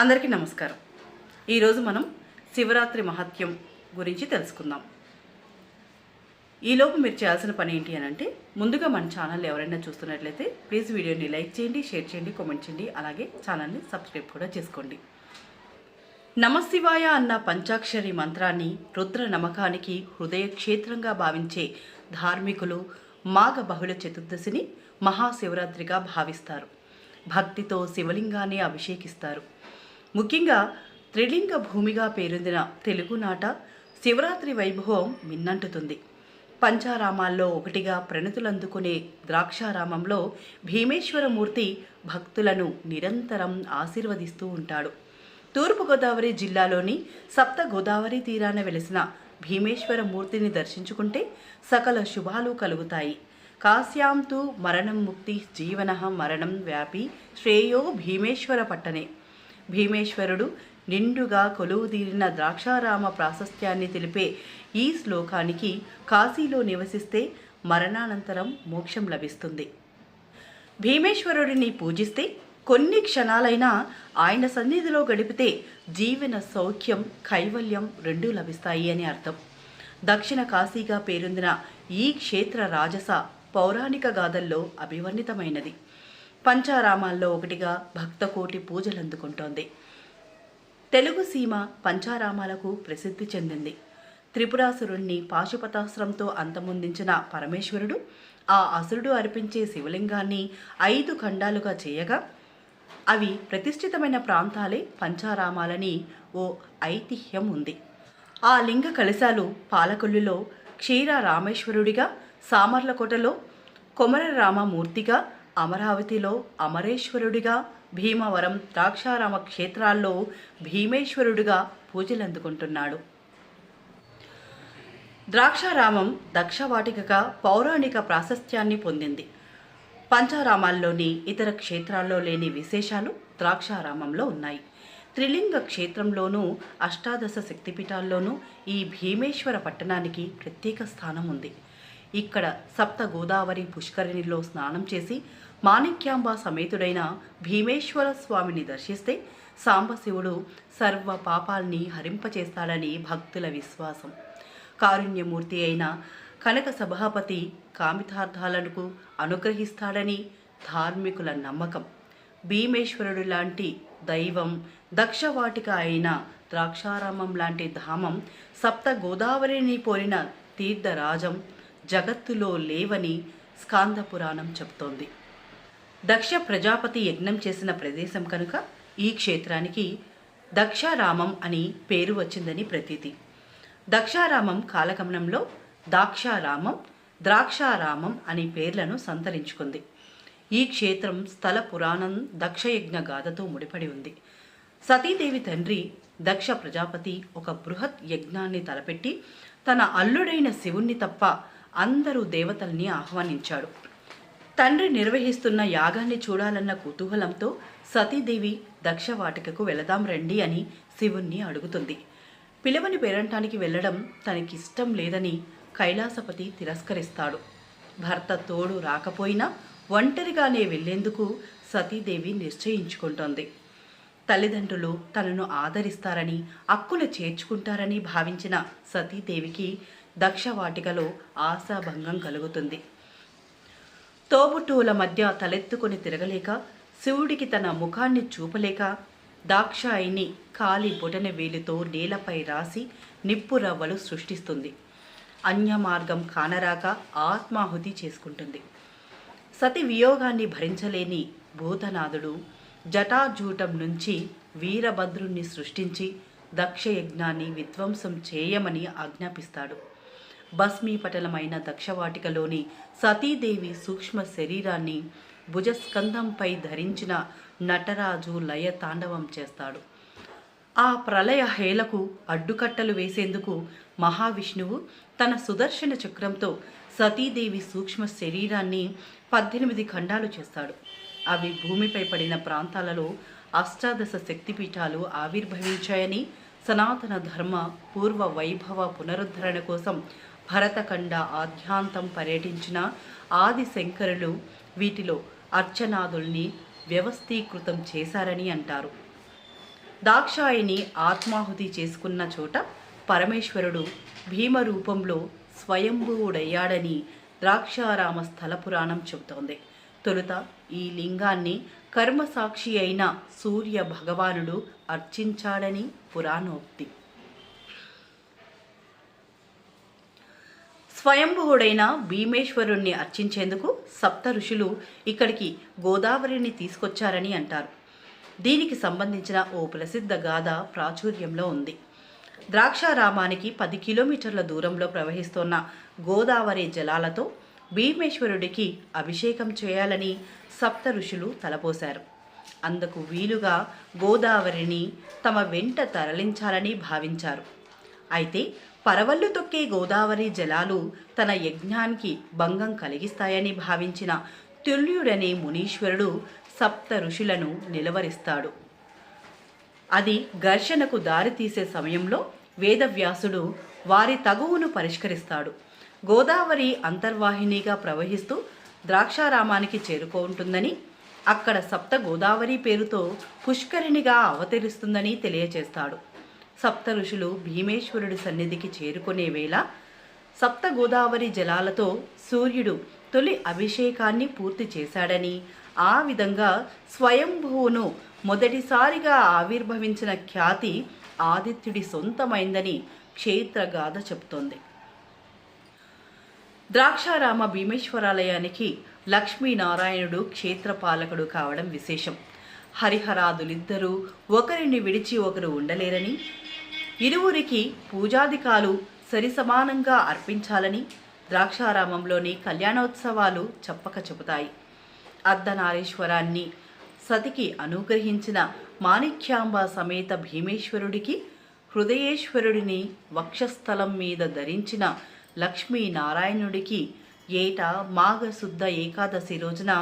అందరికీ నమస్కారం. ఈరోజు మనం శివరాత్రి మహత్యం గురించి తెలుసుకుందాం. ఈలోపు మీరు చేయాల్సిన పని ఏంటి అని అంటే ముందుగా మన ఛానల్ ఎవరైనా చూస్తున్నట్లయితే ప్లీజ్ వీడియోని లైక్ చేయండి షేర్ చేయండి కామెంట్ చేయండి అలాగే ఛానల్ని సబ్స్క్రైబ్ కూడా చేసుకోండి. నమశివాయ అన్న పంచాక్షరి మంత్రాన్ని రుద్ర నమ్మకానికి హృదయ క్షేత్రంగా భావించే ధార్మికులు మాఘ బహుళ చతుర్దశిని మహాశివరాత్రిగా భావిస్తారు. భక్తితో శివలింగాన్ని అభిషేకిస్తారు. ముఖ్యంగా త్రిలింగ భూమిగా పేరొందిన తెలుగునాట శివరాత్రి వైభవం మిన్నంటుతుంది. పంచారామాల్లో ఒకటిగా ప్రణతులందుకునే ద్రాక్షారామంలో భీమేశ్వరమూర్తి భక్తులను నిరంతరం ఆశీర్వదిస్తూ ఉంటాడు. తూర్పుగోదావరి జిల్లాలోని సప్త గోదావరి తీరాన వెలిసిన భీమేశ్వర మూర్తిని దర్శించుకుంటే సకల శుభాలు కలుగుతాయి. కాశ్యాంతు మరణం ముక్తి జీవన మరణం వ్యాపి శ్రేయో భీమేశ్వర పట్టనే. భీమేశ్వరుడు నిండుగా కొలువుదీరిన ద్రాక్షారామ ప్రాశస్త్యాన్ని తెలిపే ఈ శ్లోకానికి కాశీలో నివసిస్తే మరణానంతరం మోక్షం లభిస్తుంది. భీమేశ్వరుడిని పూజిస్తే కొన్ని క్షణాలైనా ఆయన సన్నిధిలో గడిపితే జీవన సౌఖ్యం కైవల్యం రెండూ లభిస్తాయి అని అర్థం. దక్షిణ కాశీగా పేరొందిన ఈ క్షేత్ర రాజస పౌరాణిక గాథల్లో అభివర్ణితమైనది. పంచారామాల్లో ఒకటిగా భక్తకోటి పూజలు అందుకుంటోంది. తెలుగు సీమ పంచారామాలకు ప్రసిద్ధి చెందింది. త్రిపురాసురుణ్ణి పాశుపతాస్త్రంతో అంతమొందించిన పరమేశ్వరుడు ఆ అసురుడు అర్పించే శివలింగాన్ని ఐదు ఖండాలుగా చేయగా అవి ప్రతిష్ఠితమైన ప్రాంతాలే పంచారామాలని ఓ ఐతిహ్యం ఉంది ఆ లింగ కలశాలు పాలకొల్లులో క్షీర రామేశ్వరుడిగా సామర్లకోటలో కొమరరామమూర్తిగా అమరావతిలో అమరేశ్వరుడిగా భీమవరం ద్రాక్షారామ క్షేత్రాల్లో భీమేశ్వరుడిగా పూజలందుకుంటున్నాడు. ద్రాక్షారామం దక్షవాటికగా పౌరాణిక ప్రాశస్త్యాన్ని పొందింది. పంచారామాల్లోని ఇతర క్షేత్రాల్లో లేని విశేషాలు ద్రాక్షారామంలో ఉన్నాయి. త్రిలింగ క్షేత్రంలోనూ అష్టాదశ శక్తిపీఠాల్లోనూ ఈ భీమేశ్వర పట్టణానికి ప్రత్యేక స్థానం ఉంది ఇక్కడ సప్త గోదావరి పుష్కరిణిలో స్నానం చేసి మాణిక్యాంబ సమేతుడైన భీమేశ్వర స్వామిని దర్శిస్తే సాంబశివుడు సర్వ పాపాల్ని హరింపచేస్తాడని భక్తుల విశ్వాసం. కారుణ్యమూర్తి అయిన కనక సభాపతి కామితార్థాలకు అనుగ్రహిస్తాడని ధార్మికుల నమ్మకం. భీమేశ్వరుడు లాంటి దైవం దక్షవాటిక అయిన ద్రాక్షారామం లాంటి ధామం సప్త గోదావరిని పోలిన తీర్థరాజం జగత్తులో లేవని స్కాంద పురాణం చెప్తోంది దక్ష ప్రజాపతి యజ్ఞం చేసిన ప్రదేశం కనుక ఈ క్షేత్రానికి దక్షారామం అని పేరు వచ్చిందని ప్రతీతి. దక్షారామం కాలగమనంలో దాక్షారామం ద్రాక్షారామం అనే పేర్లను సంతరించుకుంది. ఈ క్షేత్రం స్థల పురాణం దక్షయజ్ఞ గాథతో ముడిపడి ఉంది. సతీదేవి తండ్రి దక్ష ప్రజాపతి ఒక బృహత్ యజ్ఞాన్ని తలపెట్టి తన అల్లుడైన శివుణ్ణి తప్ప అందరూ దేవతల్ని ఆహ్వానించాడు తండ్రి నిర్వహిస్తున్న యాగాన్ని చూడాలన్న కుతూహలంతో సతీదేవి దక్షవాటికకు వెళదాం రండి అని శివుణ్ణి అడుగుతుంది. పిలవని పేరంటానికి వెళ్ళడం తనకిష్టం లేదని కైలాసపతి తిరస్కరిస్తాడు. భర్త తోడు రాకపోయినా ఒంటరిగానే వెళ్ళేందుకు సతీదేవి నిశ్చయించుకుంటోంది. తల్లిదండ్రులు తనను ఆదరిస్తారని అక్కులు చేర్చుకుంటారని భావించిన సతీదేవికి దక్ష వాటికలో ఆశాభంగం కలుగుతుంది. తోబుట్టువుల మధ్య తలెత్తుకొని తిరగలేక శివుడికి తన ముఖాన్ని చూపలేక దాక్షాయిని కాలి బొటన వేలితో నేలపై రాసి నిప్పు రవ్వలు సృష్టిస్తుంది. అన్యమార్గం కానరాక ఆత్మాహుతి చేసుకుంటుంది. సతి వియోగాన్ని భరించలేని భూతనాథుడు జటాజూటం నుంచి వీరభద్రుణ్ణి సృష్టించి దక్షయజ్ఞాన్ని విధ్వంసం చేయమని ఆజ్ఞాపిస్తాడు. భస్మీపటలమైన దక్షవాటికలోని సతీదేవి సూక్ష్మ శరీరాన్ని భుజస్కంధంపై ధరించిన నటరాజు లయ తాండవం చేస్తాడు. ఆ ప్రళయ హేలకు అడ్డుకట్టలు వేసేందుకు మహావిష్ణువు తన సుదర్శన చక్రంతో సతీదేవి సూక్ష్మ శరీరాన్ని పద్దెనిమిది ఖండాలు చేస్తాడు. అవి భూమిపై పడిన ప్రాంతాలలో అష్టాదశ శక్తిపీఠాలు ఆవిర్భవించాయని సనాతన ధర్మ పూర్వ వైభవ పునరుద్ధరణ కోసం భరతఖండ ఆద్యాంతం పర్యటించిన ఆది శంకరులు వీటిలో అర్చనాదుల్ని వ్యవస్థీకృతం చేశారని అంటారు. దాక్షాయిని ఆత్మాహుతి చేసుకున్న చోట పరమేశ్వరుడు భీమ రూపంలో స్వయంభువుడయ్యాడని ద్రాక్షారామ స్థల పురాణం చెబుతోంది. తొలుత ఈ లింగాన్ని కర్మసాక్షి అయిన సూర్య భగవానుడు అర్చించాడని పురాణోక్తి. స్వయంభువుడైన భీమేశ్వరుణ్ణి అర్చించేందుకు సప్త ఋషులు ఇక్కడికి గోదావరిని తీసుకొచ్చారని అంటారు. దీనికి సంబంధించిన ఓ ప్రసిద్ధ గాథ ప్రాచుర్యంలో ఉంది. ద్రాక్షారామానికి పది కిలోమీటర్ల దూరంలో ప్రవహిస్తున్న గోదావరి జలాలతో భీమేశ్వరుడికి అభిషేకం చేయాలని సప్త ఋషులు తలపోశారు. అందుకు వీలుగా గోదావరిని తమ వెంట తరలించాలని భావించారు. అయితే పరవళ్ళు తొక్కే గోదావరి జలాలు తన యజ్ఞానికి భంగం కలిగిస్తాయని భావించిన తుల్యుడనే మునీశ్వరుడు సప్త ఋషులను నిలవరిస్తాడు. అది ఘర్షణకు దారితీసే సమయంలో వేదవ్యాసుడు వారి తగువును పరిష్కరిస్తాడు. గోదావరి అంతర్వాహినిగా ప్రవహిస్తూ ద్రాక్షారామానికి చేరుకుంటుందని అక్కడ సప్త గోదావరి పేరుతో పుష్కరిణిగా అవతరిస్తుందని తెలియచేస్తాడు. సప్త ఋషులు భీమేశ్వరుడి సన్నిధికి చేరుకునే వేళ సప్త గోదావరి జలాలతో సూర్యుడు తొలి అభిషేకాన్ని పూర్తి చేశాడని ఆ విధంగా స్వయంభువును మొదటిసారిగా ఆవిర్భవించిన ఖ్యాతి ఆదిత్యుడి సొంతమైందని క్షేత్రగాథ చెబుతోంది. ద్రాక్షారామ భీమేశ్వరాలయానికి లక్ష్మీనారాయణుడు క్షేత్రపాలకుడు కావడం విశేషం. హరిహరాదులిద్దరూ ఒకరిని విడిచి ఒకరు ఉండలేరని ఇరువురికి పూజాదికాలు సరిసమానంగా అర్పించాలని ద్రాక్షారామంలోని కళ్యాణోత్సవాలు చెప్పక చెబుతాయి. అర్ధనారీశ్వరాన్ని సతికి అనుగ్రహించిన మాణిక్యాంబ సమేత భీమేశ్వరుడికి హృదయేశ్వరుడిని వక్షస్థలం మీద ధరించిన లక్ష్మీనారాయణుడికి ఏటా మాఘశుద్ధ ఏకాదశి రోజున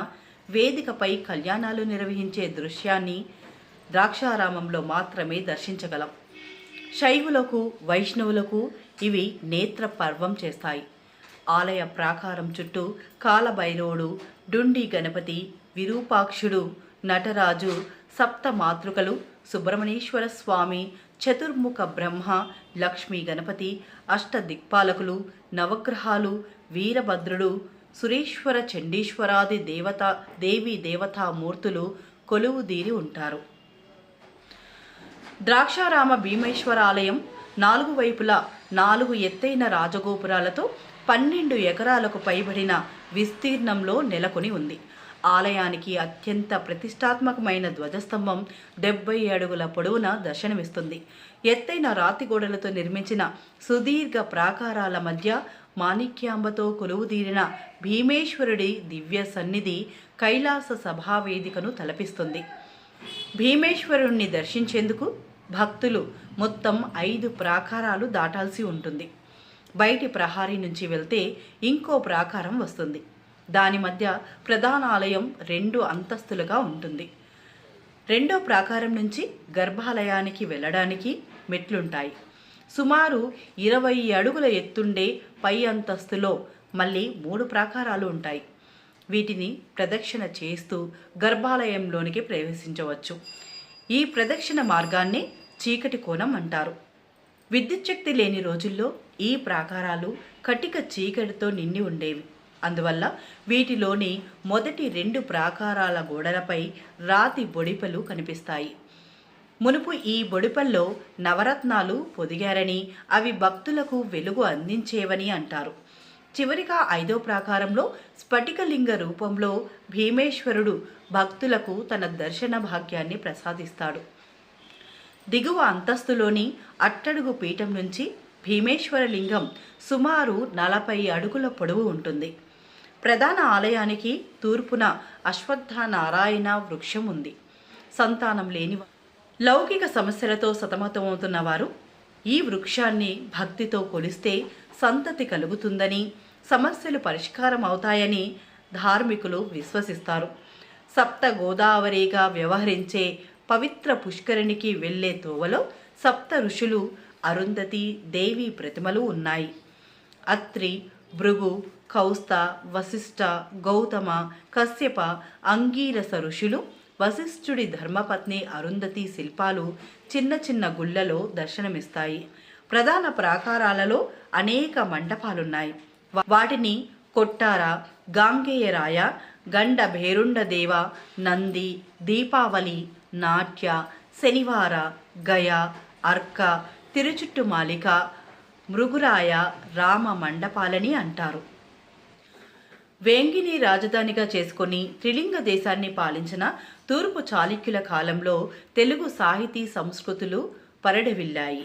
వేదికపై కళ్యాణాలు నిర్వహించే దృశ్యాన్ని ద్రాక్షారామంలో మాత్రమే దర్శించగలం. శైవులకు వైష్ణవులకు ఇవి నేత్ర పర్వం చేస్తాయి. ఆలయ ప్రాకారం చుట్టూ కాలభైరవుడు డుండి గణపతి విరూపాక్షుడు నటరాజు సప్త మాతృకలు సుబ్రహ్మణ్యేశ్వర స్వామి చతుర్ముఖ బ్రహ్మ లక్ష్మీ గణపతి అష్ట దిక్పాలకులు నవగ్రహాలు వీరభద్రుడు సురేశ్వర చండీశ్వరాది దేవత దేవి దేవతా మూర్తులు కొలువుదీరి ఉంటారు. ద్రాక్షారామ భీమేశ్వర ఆలయం నాలుగు వైపులా నాలుగు ఎత్తైన రాజగోపురాలతో పన్నెండు ఎకరాలకు పైబడిన విస్తీర్ణంలో నెలకొని ఉంది. ఆలయానికి అత్యంత ప్రతిష్టాత్మకమైన ధ్వజస్తంభం డెబ్బై అడుగుల పొడవున దర్శనమిస్తుంది. ఎత్తైన రాతి గోడలతో నిర్మించిన సుదీర్ఘ ప్రాకారాల మధ్య మాణిక్యాంబతో కొలువుదీరిన భీమేశ్వరుడి దివ్య సన్నిధి కైలాస సభావేదికను తలపిస్తుంది. భీమేశ్వరుణ్ణి దర్శించేందుకు భక్తులు మొత్తం ఐదు ప్రాకారాలు దాటాల్సి ఉంటుంది. బయటి ప్రహారీ నుంచి వెళ్తే ఇంకో ప్రాకారం వస్తుంది. దాని మధ్య ప్రధాన ఆలయం రెండు అంతస్తులుగా ఉంటుంది. రెండో ప్రాకారం నుంచి గర్భాలయానికి వెళ్ళడానికి మెట్లుంటాయి. సుమారు ఇరవై అడుగుల ఎత్తుండే పై అంతస్తులో మళ్ళీ మూడు ప్రాకారాలు ఉంటాయి. వీటిని ప్రదక్షిణ చేస్తూ గర్భాలయంలోనికి ప్రవేశించవచ్చు. ఈ ప్రదక్షిణ మార్గాన్ని చీకటి కోణం అంటారు. విద్యుత్ శక్తి లేని రోజుల్లో ఈ ప్రాకారాలు కటిక చీకటితో నిండి ఉండేవి. అందువల్ల వీటిలోని మొదటి రెండు ప్రాకారాల గోడలపై రాతి బొడిపలు కనిపిస్తాయి. మునుపు ఈ బొడిపల్లో నవరత్నాలు పొదిగారని అవి భక్తులకు వెలుగు అందించేవని అంటారు. చివరిగా ఐదో ప్రాకారంలో స్ఫటికలింగ రూపంలో భీమేశ్వరుడు భక్తులకు తన దర్శన భాగ్యాన్ని ప్రసాదిస్తాడు. దిగువ అంతస్తులోని అట్టడుగు పీఠం నుంచి భీమేశ్వర లింగం సుమారు నలభై అడుగుల పొడవు ఉంటుంది. ప్రధాన ఆలయానికి తూర్పున అశ్వత్థ నారాయణ వృక్షం ఉంది సంతానం లేని లౌకిక సమస్యలతో సతమతమవుతున్న వారు ఈ వృక్షాన్ని భక్తితో కొలిస్తే సంతతి కలుగుతుందని సమస్యలు పరిష్కారం అవుతాయని ధార్మికులు విశ్వసిస్తారు. సప్త గోదావరిగా వ్యవహరించే పవిత్ర పుష్కరిణికి వెళ్ళే తోవలో సప్త ఋషులు అరుంధతి దేవి ప్రతిమలు ఉన్నాయి. అత్రి భృగు కౌస్త వశిష్ఠ గౌతమ కశ్యప అంగీరస ఋషులు వశిష్ఠుడి ధర్మపత్ని అరుంధతి శిల్పాలు చిన్న చిన్న గుళ్ళలో దర్శనమిస్తాయి. ప్రధాన ప్రాకారాలలో అనేక మండపాలున్నాయి వాటిని కొట్టార గాంగేయరాయ గండ భేరుండ దేవ నంది దీపావళి నాట్య శనివార గయ అర్క తిరుచుట్టుమాలిక మృగురాయ రామ మండపాలని అంటారు. వేంగిని రాజధానిగా చేసుకుని త్రిలింగ దేశాన్ని పాలించిన తూర్పు చాళుక్యుల కాలంలో తెలుగు సాహితీ సంస్కృతులు పరడవిల్లాయి.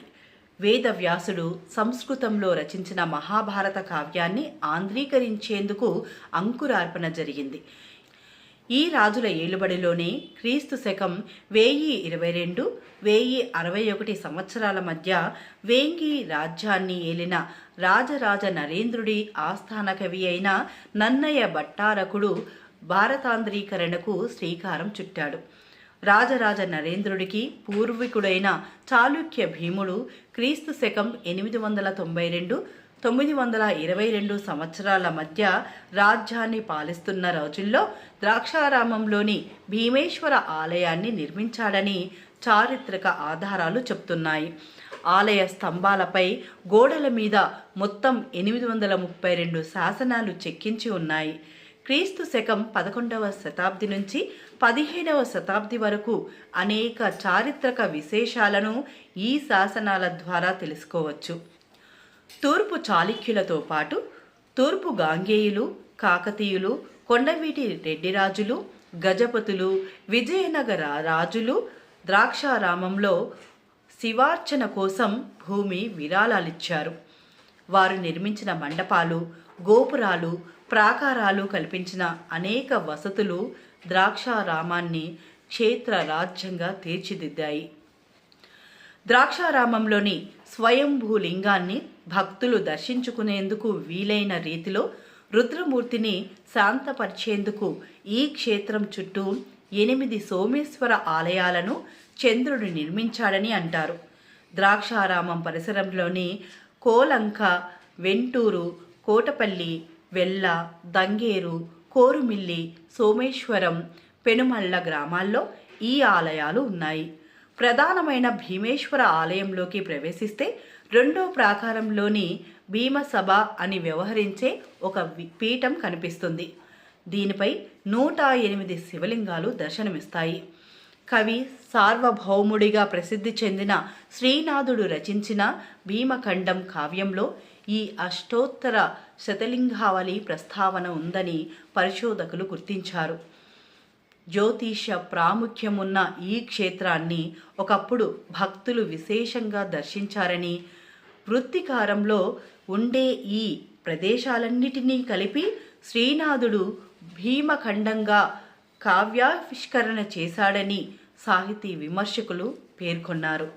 వేదవ్యాసుడు సంస్కృతంలో రచించిన మహాభారత కావ్యాన్ని ఆంధ్రీకరించేందుకు అంకురార్పణ జరిగింది. ఈ రాజుల ఏలుబడిలోనే క్రీస్తు శకం వెయ్యి ఇరవై రెండు వెయ్యి అరవై ఒకటి సంవత్సరాల మధ్య వేంగి రాజ్యాన్ని ఏలిన రాజరాజ నరేంద్రుడి ఆస్థాన కవి అయిన నన్నయ్య భట్టారకుడు భారతాంధ్రీకరణకు శ్రీకారం చుట్టాడు. రాజరాజ నరేంద్రుడికి పూర్వీకుడైన చాళుక్య భీముడు క్రీస్తు శకం ఎనిమిది వందల తొంభై రెండు తొమ్మిది వందల ఇరవై రెండు సంవత్సరాల మధ్య రాజ్యాన్ని పాలిస్తున్న రోజుల్లో ద్రాక్షారామంలోని భీమేశ్వర ఆలయాన్ని నిర్మించాడని చారిత్రక ఆధారాలు చెప్తున్నాయి. ఆలయ స్తంభాలపై గోడల మీద మొత్తం ఎనిమిది వందల ముప్పై రెండు శాసనాలు చెక్కించి ఉన్నాయి. క్రీస్తు శకం పదకొండవ శతాబ్ది నుంచి పదిహేడవ శతాబ్ది వరకు అనేక చారిత్రక విశేషాలను ఈ శాసనాల ద్వారా తెలుసుకోవచ్చు. తూర్పు చాళుక్యులతో పాటు తూర్పు గాంగేయులు కాకతీయులు కొండవీటి రెడ్డిరాజులు గజపతులు విజయనగర రాజులు ద్రాక్షారామంలో శివార్చన కోసం భూమి విరాళాలిచ్చారు. వారు నిర్మించిన మండపాలు గోపురాలు ప్రాకారాలు కల్పించిన అనేక వసతులు ద్రాక్షారామాన్ని క్షేత్ర రాజ్యంగా తీర్చిదిద్దాయి. ద్రాక్షారామంలోని స్వయంభూ లింగాన్ని భక్తులు దర్శించుకునేందుకు వీలైన రీతిలో రుద్రమూర్తిని శాంతపరిచేందుకు ఈ క్షేత్రం చుట్టూ ఎనిమిది సోమేశ్వర ఆలయాలను చంద్రుడు నిర్మించాడని అంటారు. ద్రాక్షారామం పరిసరంలోని కోలంక వెంటూరు కోటపల్లి వెల్ల దంగేరు కోరుమిల్లి సోమేశ్వరం పెనుమళ్ళ గ్రామాల్లో ఈ ఆలయాలు ఉన్నాయి. ప్రధానమైన భీమేశ్వర ఆలయంలోకి ప్రవేశిస్తే రెండో ప్రాకారంలోని భీమసభ అని వ్యవహరించే ఒక పీఠం కనిపిస్తుంది. దీనిపై నూట ఎనిమిది శివలింగాలు దర్శనమిస్తాయి. కవి సార్వభౌముడిగా ప్రసిద్ధి చెందిన శ్రీనాథుడు రచించిన భీమఖండం కావ్యంలో ఈ అష్టోత్తర శతలింగావళి ప్రస్తావన ఉందని పరిశోధకులు గుర్తించారు. జ్యోతిష ప్రాముఖ్యమున్న ఈ క్షేత్రాన్ని ఒకప్పుడు భక్తులు విశేషంగా దర్శించారని వృత్తికారంలో ఉండే ఈ ప్రదేశాలన్నిటినీ కలిపి శ్రీనాథుడు భీమఖండంగా కావ్యావిష్కరణ చేశాడని సాహితీ విమర్శకులు పేర్కొన్నారు.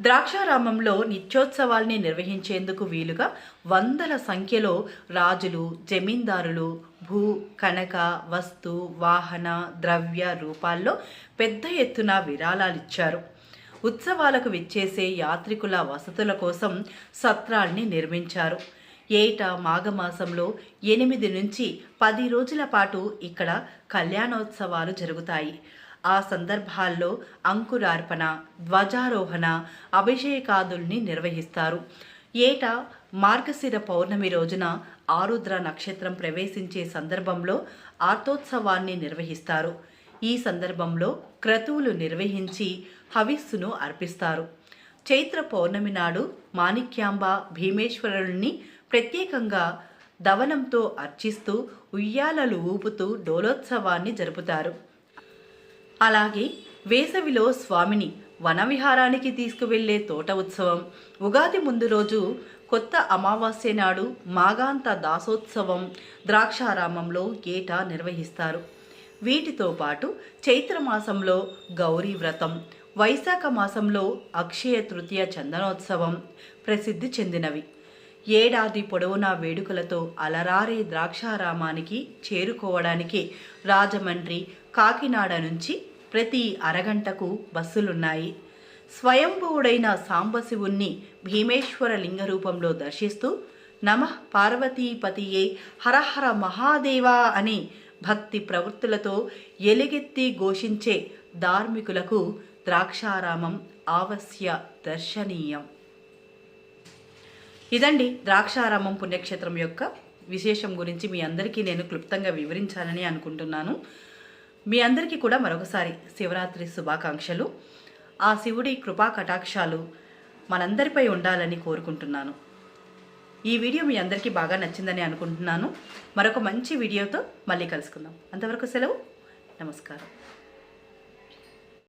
ద్రాక్షారామంలో నిత్యోత్సవాల్ని నిర్వహించేందుకు వీలుగా వందల సంఖ్యలో రాజులు జమీందారులు భూ కనక వస్తు వాహన ద్రవ్య రూపాల్లో పెద్ద ఎత్తున విరాళాలిచ్చారు. ఉత్సవాలకు విచ్చేసే యాత్రికుల వసతుల కోసం సత్రాల్ని నిర్మించారు. ఏటా మాఘమాసంలో ఎనిమిది నుంచి పది రోజుల పాటు ఇక్కడ కళ్యాణోత్సవాలు జరుగుతాయి. ఆ సందర్భాల్లో అంకురార్పణ ధ్వజారోహణ అభిషేకాదుల్ని నిర్వహిస్తారు. ఏటా మార్గశిర పౌర్ణమి రోజున ఆరుద్ర నక్షత్రం ప్రవేశించే సందర్భంలో ఆర్తోత్సవాన్ని నిర్వహిస్తారు. ఈ సందర్భంలో క్రతువులు నిర్వహించి హవిస్సును అర్పిస్తారు. చైత్ర పౌర్ణమి నాడు మాణిక్యాంబ భీమేశ్వరుల్ని ప్రత్యేకంగా దవనంతో అర్చిస్తూ ఉయ్యాలలు ఊపుతూ డోలోత్సవాన్ని జరుపుతారు. అలాగే వేసవిలో స్వామిని వనవిహారానికి తీసుకువెళ్ళే తోట ఉత్సవం. ఉగాది ముందు రోజు కొత్త అమావాస్య నాడు మాగాంత దాసోత్సవం ద్రాక్షారామంలో ఏటా నిర్వహిస్తారు. వీటితో పాటు చైత్రమాసంలో గౌరీ వ్రతం వైశాఖ మాసంలో అక్షయ తృతీయ చందనోత్సవం ప్రసిద్ధి చెందినవి. ఏడాది పొడవునా వేడుకలతో అలరారే ద్రాక్షారామానికి చేరుకోవడానికి రాజమండ్రి కాకినాడ నుంచి ప్రతి అరగంటకు బస్సులున్నాయి. స్వయంభువుడైన సాంబశివుణ్ణి భీమేశ్వర లింగ రూపంలో దర్శిస్తూ నమ పార్వతీపతియే హరహర మహాదేవా అని భక్తి ప్రవృత్తులతో ఎలుగెత్తి ఘోషించే ధార్మికులకు ద్రాక్షారామం ఆవశ్య దర్శనీయం. ఇదండి ద్రాక్షారామం పుణ్యక్షేత్రం యొక్క విశేషం గురించి మీ అందరికీ నేను క్లుప్తంగా వివరించాలని అనుకుంటున్నాను. మీ అందరికీ కూడా మరొకసారి శివరాత్రి శుభాకాంక్షలు. ఆ శివుడి కృపా కటాక్షాలు మనందరిపై ఉండాలని కోరుకుంటున్నాను. ఈ వీడియో మీ అందరికీ బాగా నచ్చిందని అనుకుంటున్నాను. మరొక మంచి వీడియోతో మళ్ళీ కలుసుకుందాం. అంతవరకు సెలవు. నమస్కారం.